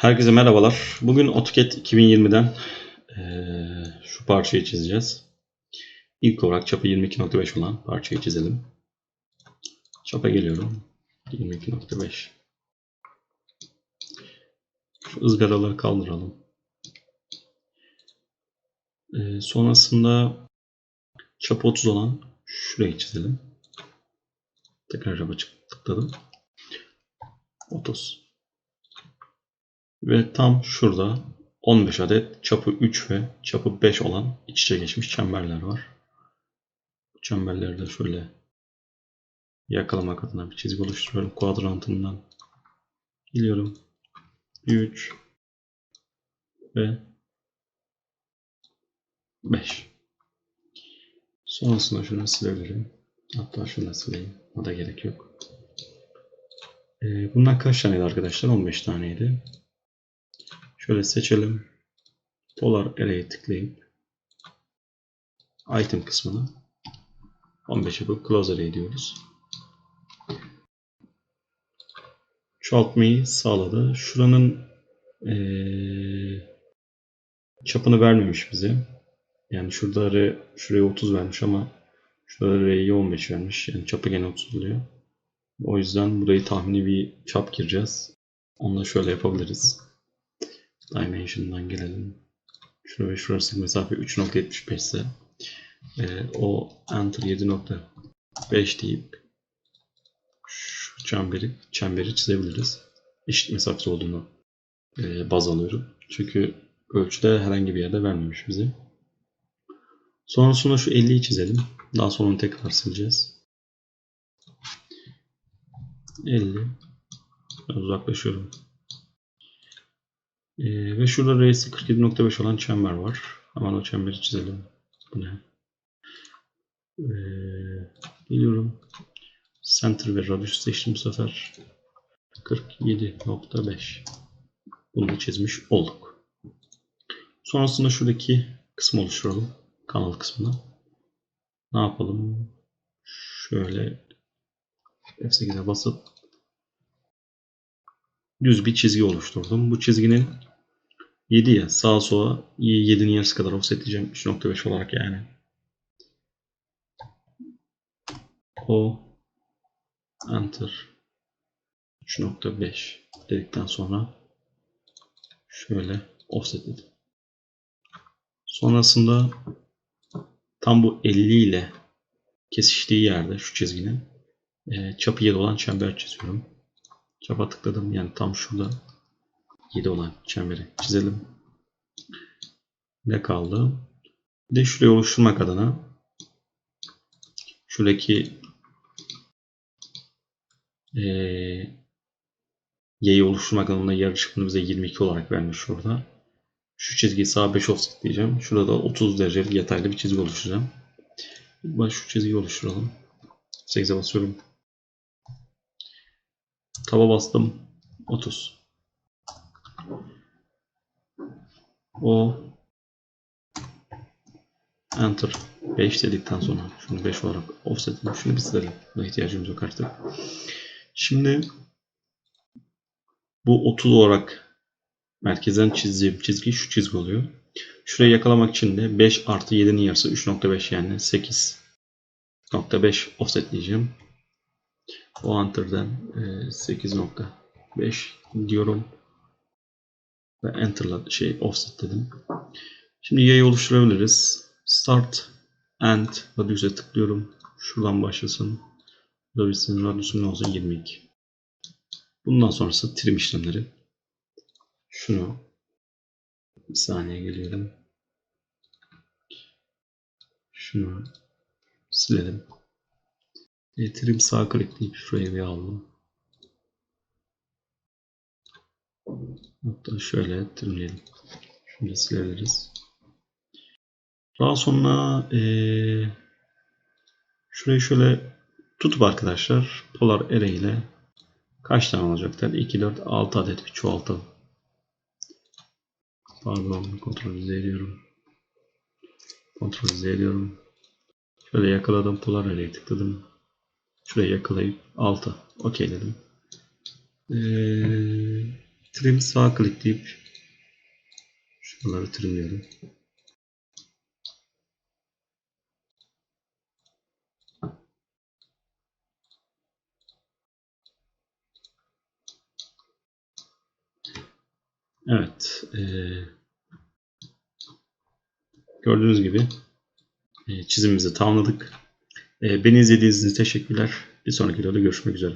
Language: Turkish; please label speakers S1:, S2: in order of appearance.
S1: Herkese merhabalar. Bugün AutoCAD 2020'den eee, şu parçayı çizeceğiz. İlk olarak çapı 22.5 olan parçayı çizelim. Çapa geliyorum. 22.5. Şu ızgaraları kaldıralım. Eee, sonrasında çapı 30 olan şurayı çizelim. Tekrar çapa tıkladım. 30. Ve tam şurada 15 adet çapı 3 ve çapı 5 olan iç içe geçmiş çemberler var. Bu çemberleri de şöyle yakalamak adına bir çizgi oluşturuyorum. Kuadrantından geliyorum. 3 ve 5. Sonrasında şunu silebilirim. Hatta şunu da sileyim. O da gerek yok. Ee, bunlar kaç taneydi arkadaşlar? 15 taneydi. Şöyle seçelim. Polar Array'e tıklayıp item kısmına 15 yapıp close array diyoruz. Çoğaltmayı sağladı. Şuranın ee, çapını vermemiş bize. Yani şurada şuraya 30 vermiş ama şurada array'e 15 vermiş. Yani çapı gene 30 oluyor. O yüzden burayı tahmini bir çap gireceğiz. Onu da şöyle yapabiliriz. Dimension'dan gelelim. Şuraya şurası mesafe 3.75 ise e, o enter 7.5 deyip şu çemberi, çemberi çizebiliriz. Eşit mesafesi olduğunu e, baz alıyorum. Çünkü ölçüde herhangi bir yerde vermemiş bize. Sonrasında şu 50'yi çizelim. Daha sonra onu tekrar sileceğiz. 50 Biraz uzaklaşıyorum. Ee, ve şurada R'si 47.5 olan çember var. Hemen o çemberi çizelim. Bu ne? Ee, geliyorum. Center ve radius seçtim bu sefer. 47.5 Bunu da çizmiş olduk. Sonrasında şuradaki kısmı oluşturalım. Kanal kısmına. Ne yapalım? Şöyle F8'e basıp düz bir çizgi oluşturdum. Bu çizginin 7 ya sağa sola 7'nin yarısı kadar offsetleyeceğim 3.5 olarak yani. O enter 3.5 dedikten sonra şöyle offsetledim. Sonrasında tam bu 50 ile kesiştiği yerde şu çizginin e, çapı 7 olan çember çiziyorum. Çapa tıkladım yani tam şurada 7 olan çemberi çizelim. Ne kaldı? Bir de şurayı oluşturmak adına şuradaki e, y'yi oluşturmak adına yarı çapını bize 22 olarak vermiş şurada. Şu çizgiyi sağa 5 offset diyeceğim. Şurada da 30 derecelik yataylı bir çizgi oluşturacağım. Baş şu çizgiyi oluşturalım. 8'e basıyorum. Taba bastım. 30. O Enter 5 dedikten sonra şunu 5 olarak offset edip şunu bir silelim. Buna ihtiyacımız yok artık. Şimdi bu 30 olarak merkezden çizdiğim çizgi şu çizgi oluyor. Şurayı yakalamak için de 5 artı 7'nin yarısı 3.5 yani 8.5 offsetleyeceğim. O enter'dan 8.5 diyorum ve enter'la şey offset dedim. Şimdi yayı oluşturabiliriz. Start and radius'e tıklıyorum. Şuradan başlasın. Radius'un radius'un ne olsun 22. Bundan sonrası trim işlemleri. Şunu bir saniye geliyorum. Şunu silelim. E, trim sağ klikleyip şurayı bir aldım. Hatta şöyle trimleyelim. Şunu da silebiliriz. Daha sonra ee, şurayı şöyle tutup arkadaşlar polar array ile kaç tane olacaklar? 2, 4, 6 adet bir çoğaltalım. Pardon kontrol ediyorum. Kontrol ediyorum. Şöyle yakaladım polar array'e tıkladım. Şurayı yakalayıp 6. Okey dedim. Ee, trim sağ klikleyip şuraları trimliyorum. Evet. eee, gördüğünüz gibi eee, çizimimizi tamamladık. Eee, beni izlediğiniz için teşekkürler. Bir sonraki videoda görüşmek üzere.